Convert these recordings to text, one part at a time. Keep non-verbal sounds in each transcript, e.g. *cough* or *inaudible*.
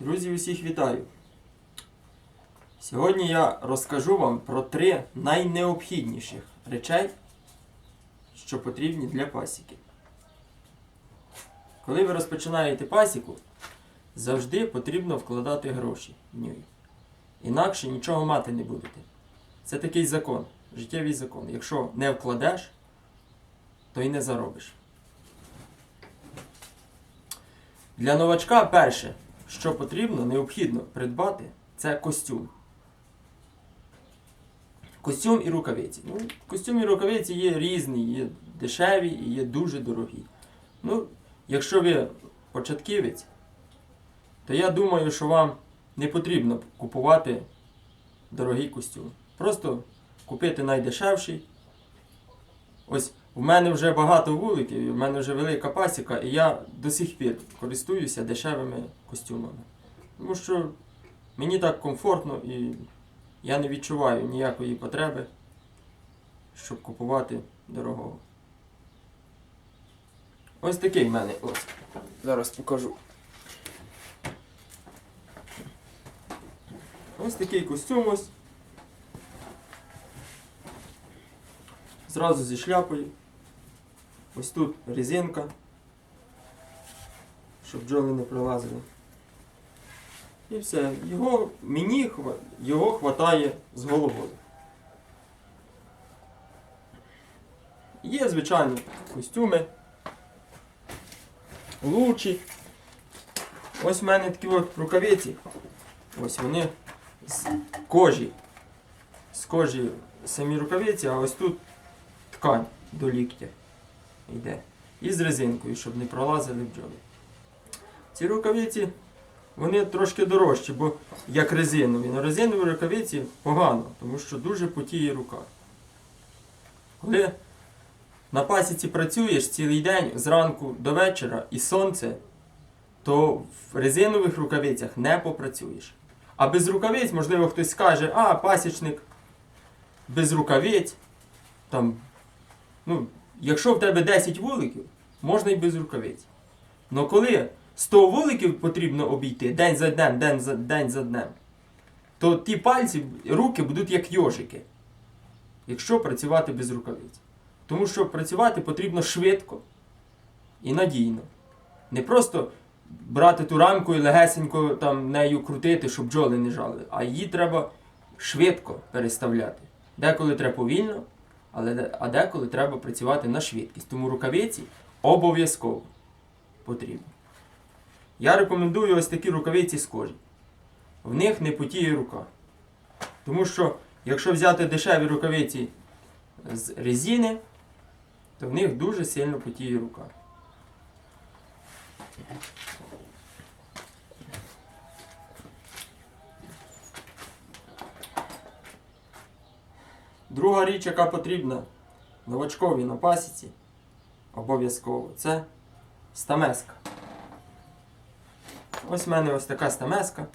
Друзі, усіх вітаю! Сьогодні я розкажу вам про три найнеобхідніших речей, що потрібні для пасіки. Коли ви розпочинаєте пасіку, завжди потрібно вкладати гроші в нього. Інакше нічого мати не будете. Це такий закон, життєвий закон. Якщо не вкладеш, то й не заробиш. Для новачка перше, що потрібно, необхідно придбати, це костюм. Костюм і рукавиці. Ну, костюм і рукавиці є різні, є дешеві і є дуже дорогі. Ну, якщо ви початківець, то я думаю, що вам не потрібно купувати дорогий костюм. Просто купити найдешевший. Ось у мене вже багато вуликів, в мене вже велика пасіка, і я до сих пір користуюся дешевими костюмами. Тому що мені так комфортно і я не відчуваю ніякої потреби, щоб купувати дорогого. Ось такий в мене ось. Зараз покажу. Ось такий костюм ось. Зразу зі шляпою. Ось тут резинка, щоб бджоли не пролазили. І все. Його, мені його хватає з головою. Є, звичайно, костюми. Лучі. Ось в мене такі от рукавиці. Ось вони з кожі. З кожі самі рукавиці, а ось тут ткань до ліктя йде. І з резинкою, щоб не пролазили бджоли. Ці рукавиці, вони трошки дорожчі, бо як резинові. На резинові рукавиці погано, тому що дуже потіє рука. Коли на пасіці працюєш цілий день зранку до вечора і сонце, то в резинових рукавицях не попрацюєш. А без рукавиць, можливо, хтось скаже, а, пасічник без рукавиць, там, ну, якщо в тебе 10 вуликів, можна і без рукавиць. Но коли 100 вуликів потрібно обійти день за днем, день за, день за днем, то ті пальці, руки будуть як йожики, якщо працювати без рукавиць. Тому що працювати потрібно швидко і надійно. Не просто брати ту рамку і легесенько там нею крутити, щоб бджоли не жали, а її треба швидко переставляти. Деколи треба повільно, але а деколи треба працювати на швидкість. Тому рукавиці обов'язково потрібні. Я рекомендую ось такі рукавиці з кожі. В них не потіє рука. Тому що, якщо взяти дешеві рукавиці з резини, то в них дуже сильно потіє рука. Друга річ, яка потрібна новачкові на пасіці, обов'язково, це стамеска. Ось в мене ось така стамеска.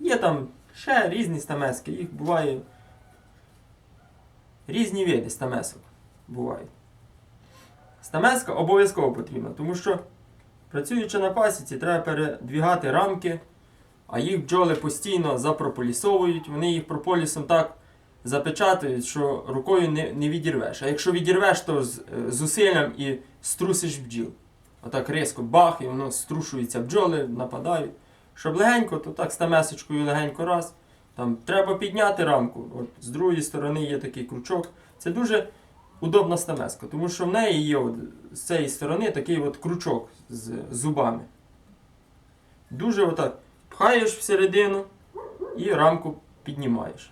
Є там ще різні стамески, їх буває різні види стамесок бувають. Стамеска обов'язково потрібна, тому що працюючи на пасіці, треба передвігати рамки, а їх бджоли постійно запрополісовують, вони їх прополісом так запечатують, що рукою не, не відірвеш. А якщо відірвеш, то з е, зусиллям і струсиш бджіл. Отак різко бах, і воно струшується бджоли, нападають. Щоб легенько, то так стамесочкою легенько раз. Там треба підняти рамку. От з другої сторони є такий крючок. Це дуже удобна стамеска, тому що в неї є от, з цієї сторони такий от крючок з зубами. Дуже отак пхаєш всередину і рамку піднімаєш.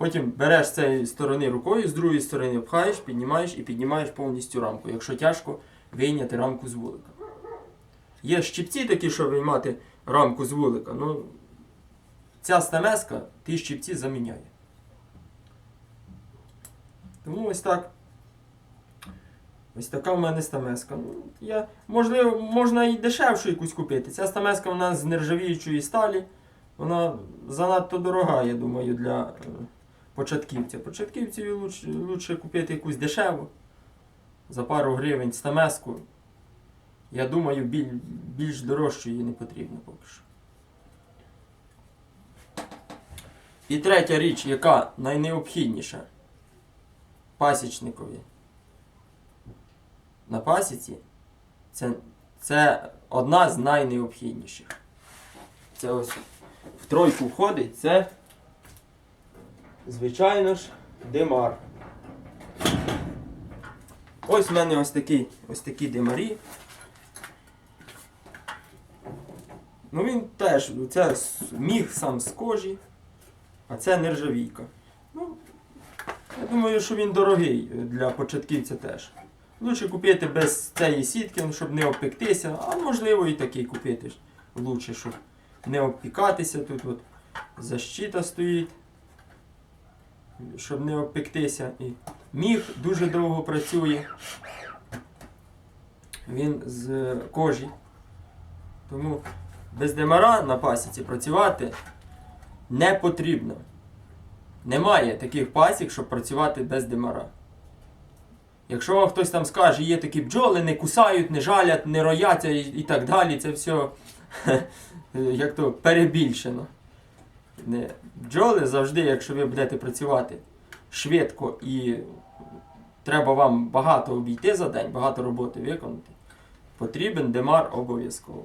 Потім береш з цієї сторони рукою, з другої сторони пхаєш, піднімаєш і піднімаєш повністю рамку, якщо тяжко вийняти рамку з вулика. Є щипці такі, щоб виймати рамку з вулика. Ну, ця стамеска ті щипці заміняє. Тому ось так. Ось така в мене стамеска. Ну, я, можливо, можна і дешевшу якусь купити. Ця стамеска в нас з нержавіючої сталі. Вона занадто дорога, я думаю, для е, початківця. Початківцеві лучше, лучше купити якусь дешеву. За пару гривень стамеску. Я думаю, біль, більш дорожчої не потрібно поки що. І третя річ, яка найнеобхідніша пасічникові на пасіці, це, це одна з найнеобхідніших. Це ось в тройку входить, це, звичайно ж, димар. Ось в мене ось такі, ось такі димарі. Ну він теж, це міг сам з кожі, а це нержавійка. Ну, я думаю, що він дорогий для початківця теж. Лучше купити без цієї сітки, ну, щоб не обпектися, а можливо і такий купити. Лучше, щоб не обпікатися. Тут от защита стоїть, щоб не обпектися. І міг дуже довго працює. Він з кожі. Тому без демара на пасіці працювати не потрібно. Немає таких пасік, щоб працювати без демара. Якщо вам хтось там скаже, є такі бджоли, не кусають, не жалять, не рояться і, і так далі, це все *laughs* як то перебільшено. Не. Бджоли завжди, якщо ви будете працювати швидко і треба вам багато обійти за день, багато роботи виконати, потрібен демар обов'язково.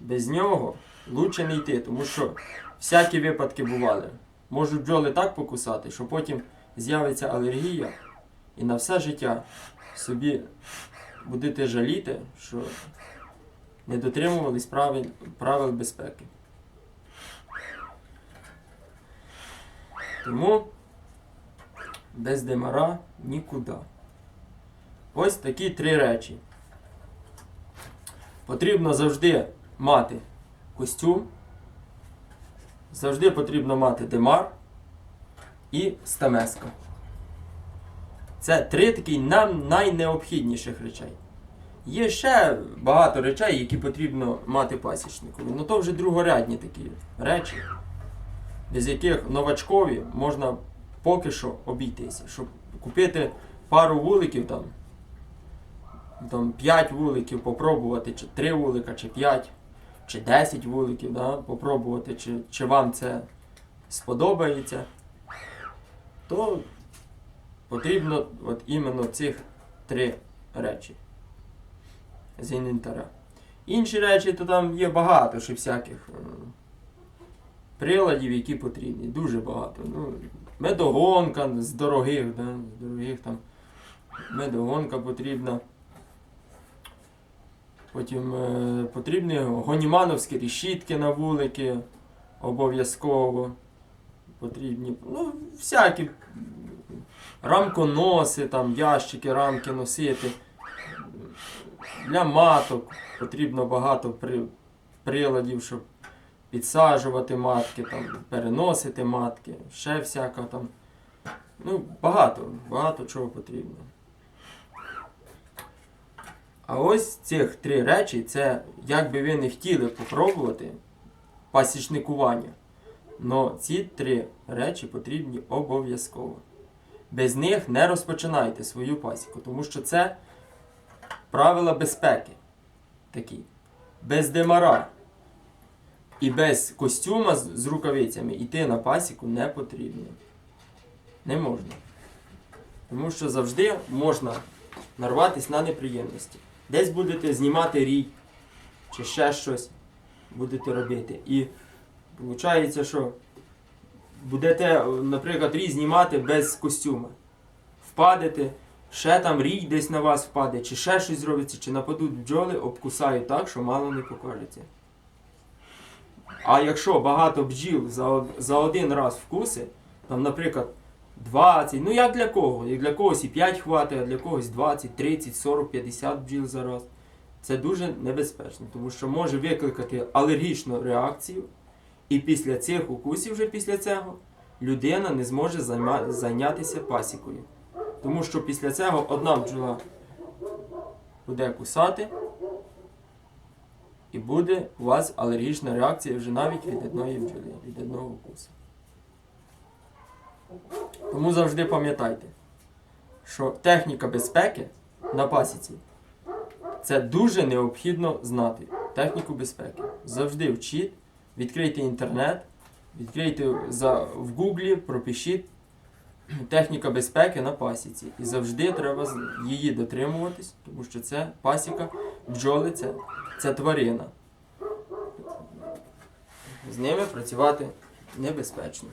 Без нього лучше не йти, тому що всякі випадки бували. Можуть бджоли так покусати, що потім з'явиться алергія, і на все життя собі будете жаліти, що не дотримувались правил, правил безпеки. Тому без демара нікуди. Ось такі три речі. Потрібно завжди мати костюм, завжди потрібно мати демар і стамеска. Це три такі нам найнеобхідніших речей. Є ще багато речей, які потрібно мати пасічникові. Ну то вже другорядні такі речі, без яких новачкові можна поки що обійтися. Щоб купити пару вуликів там, там 5 вуликів попробувати, чи 3 вулика, чи 5, чи 10 вуликів, да, попробувати, чи, чи вам це сподобається, то потрібно от іменно цих три речі з інвентаря. Інші речі, то там є багато ще всяких приладів, які потрібні. Дуже багато. Ну, медогонка з дорогих, да, з дорогих там. Медогонка потрібна. Потім е, потрібні гонімановські решітки на вулики обов'язково. Потрібні. Ну, всякі рамконоси, там, ящики, рамки носити. Для маток потрібно багато при, приладів, щоб підсаджувати матки, там, переносити матки, ще всяка там. Ну, багато, багато чого потрібно. А ось цих три речі, це як би ви не хотіли попробувати пасічникування. Но ці три речі потрібні обов'язково. Без них не розпочинайте свою пасіку, тому що це правила безпеки такі. Без демара і без костюма з, рукавицями йти на пасіку не потрібно. Не можна. Тому що завжди можна нарватися на неприємності. Десь будете знімати рій чи ще щось будете робити. І виходить, що будете, наприклад, рій знімати без костюма. Впадете, ще там рій десь на вас впаде, чи ще щось зробиться, чи нападуть бджоли, обкусають так, що мало не покажеться. А якщо багато бджіл за, за один раз вкуси, там, наприклад, 20, ну як для кого? Як для когось і 5 хватить, а для когось 20, 30, 40, 50 бджіл за раз. Це дуже небезпечно, тому що може викликати алергічну реакцію, і після цих укусів, вже після цього, людина не зможе займа- зайнятися пасікою. Тому що після цього одна бджола буде кусати, і буде у вас алергічна реакція вже навіть від одної бджоли, від одного укусу. Тому завжди пам'ятайте, що техніка безпеки на пасіці це дуже необхідно знати. Техніку безпеки. Завжди вчіть, відкрийте інтернет, Відкрийте в Гуглі, пропишіть техніка безпеки на пасіці. І завжди треба її дотримуватись, тому що це пасіка, бджоли це, це тварина. З ними працювати небезпечно.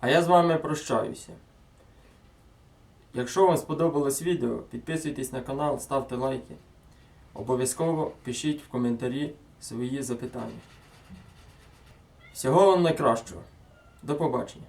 А я з вами прощаюся. Якщо вам сподобалось відео, підписуйтесь на канал, ставте лайки. Обов'язково пишіть в коментарі свої запитання. Всього вам найкращого. До побачення.